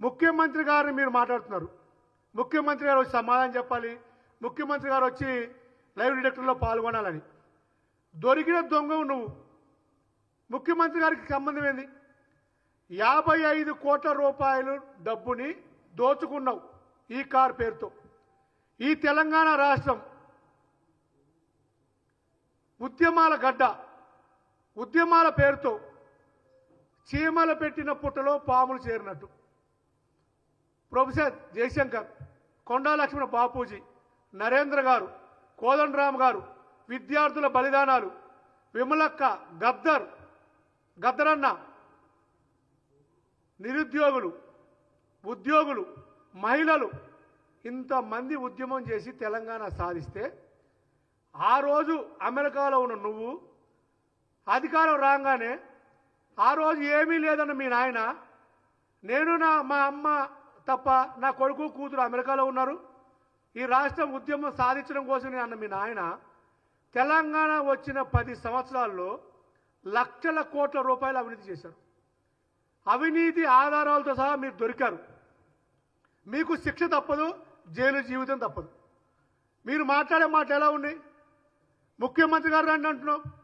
ముఖ్యమంత్రి గారిని మీరు మాట్లాడుతున్నారు. ముఖ్యమంత్రి గారు వచ్చి సమాధానం చెప్పాలి. ముఖ్యమంత్రి గారు వచ్చి లైవ్ డిటెక్టర్లో పాల్గొనాలని. దొరికిన దొంగవు నువ్వు. ముఖ్యమంత్రి గారికి సంబంధం ఏంది? యాభై ఐదు కోట్ల రూపాయలు డబ్బుని దోచుకున్నావు ఈ కార్ పేరుతో. ఈ తెలంగాణ రాష్ట్రం ఉద్యమాల గడ్డ ఉద్యమాల పేరుతో చీమలు పెట్టిన పుట్టలో పాములు చేరినట్టు. ప్రొఫెసర్ జయశంకర్ కొండా లక్ష్మణ బాపూజీ నరేంద్ర గారు కోదండరామ్ గారు విద్యార్థుల బలిదానాలు విమలక్క గద్దర్ గద్దరన్న నిరుద్యోగులు ఉద్యోగులు మహిళలు ఇంతమంది ఉద్యమం చేసి తెలంగాణ సాధిస్తే ఆ రోజు అమెరికాలో ఉన్న నువ్వు అధికారం రాగానే ఆ రోజు ఏమీ లేదన్న మీ నాయన నేను నా మా అమ్మ తప్ప నా కొడుకు కూతురు అమెరికాలో ఉన్నారు. ఈ రాష్ట్రం ఉద్యమం సాధించడం కోసం నేను అన్న మీ నాయన తెలంగాణ వచ్చిన పది సంవత్సరాల్లో లక్షల కోట్ల రూపాయలు అవినీతి చేశారు. అవినీతి ఆధారాలతో సహా మీరు దొరికారు. మీకు శిక్ష తప్పదు జైలు జీవితం తప్పదు. మీరు మాట్లాడే మాట ఎలా ఉన్నాయి? ముఖ్యమంత్రి గారు రండి అంటున్నావు.